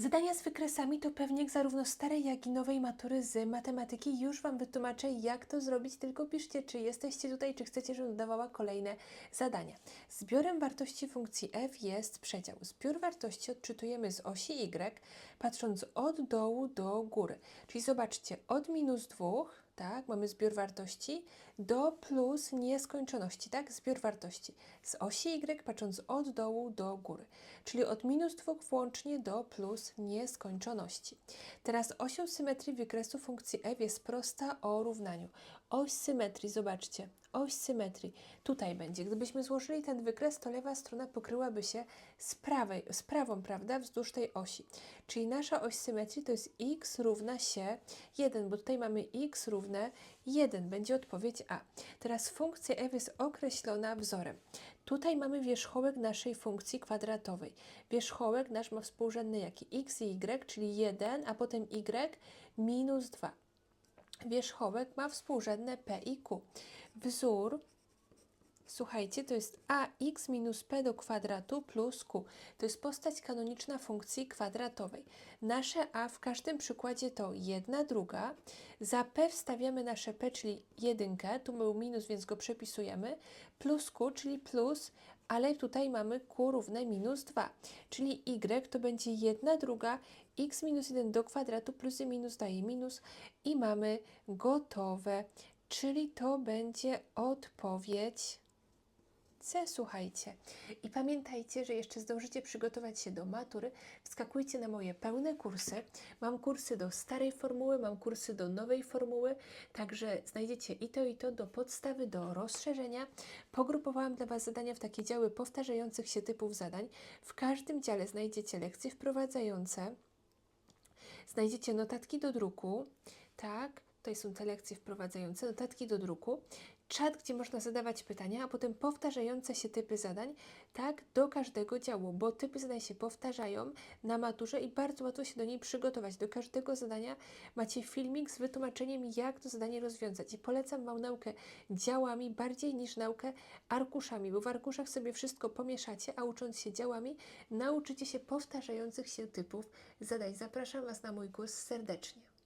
Zadania z wykresami to pewnie zarówno starej, jak i nowej matury z matematyki. Już Wam wytłumaczę, jak to zrobić, tylko piszcie, czy jesteście tutaj, czy chcecie, żebym dawała kolejne zadania. Zbiorem wartości funkcji f jest przedział. Zbiór wartości odczytujemy z osi y, patrząc od dołu do góry. Czyli zobaczcie, od minus 2, tak, mamy zbiór wartości, do plus nieskończoności, tak, zbiór wartości. Z osi y patrząc od dołu do góry. Czyli od minus 2 włącznie do plus nieskończoności. Teraz osią symetrii wykresu funkcji f jest prosta o równaniu. Oś symetrii, zobaczcie, oś symetrii tutaj będzie. Gdybyśmy złożyli ten wykres, to lewa strona pokryłaby się z, prawej, z prawą, prawda, wzdłuż tej osi. Czyli nasza oś symetrii to jest x równa się 1, bo tutaj mamy x równe 1, będzie odpowiedź A. Teraz funkcja f jest określona wzorem. Tutaj mamy wierzchołek naszej funkcji kwadratowej. Wierzchołek nasz ma współrzędny jaki? x i y, czyli 1, a potem y minus 2. Wierzchołek ma współrzędne p i q. Wzór, słuchajcie, to jest ax minus p do kwadratu plus q. To jest postać kanoniczna funkcji kwadratowej. Nasze a w każdym przykładzie to 1 druga. Za p wstawiamy nasze p, czyli jedynkę. Tu był minus, więc go przepisujemy. Plus q, czyli plus ale tutaj mamy q równe minus 2, czyli y to będzie 1 druga x minus 1 do kwadratu plus i minus daje minus i mamy gotowe, czyli to będzie odpowiedź C, słuchajcie. I pamiętajcie, że jeszcze zdążycie przygotować się do matury. Wskakujcie na moje pełne kursy. Mam kursy do starej formuły, mam kursy do nowej formuły, także znajdziecie i to, i to do podstawy, do rozszerzenia. Pogrupowałam dla Was zadania w takie działy powtarzających się typów zadań. W każdym dziale znajdziecie lekcje wprowadzające, znajdziecie notatki do druku, tak, Tutaj są te lekcje wprowadzające, notatki do druku, czat, gdzie można zadawać pytania, a potem powtarzające się typy zadań, tak, do każdego działu, bo typy zadań się powtarzają na maturze i bardzo łatwo się do niej przygotować. Do każdego zadania macie filmik z wytłumaczeniem, jak to zadanie rozwiązać. I polecam Wam naukę działami bardziej niż naukę arkuszami, bo w arkuszach sobie wszystko pomieszacie, a ucząc się działami, nauczycie się powtarzających się typów zadań. Zapraszam Was na mój kurs serdecznie.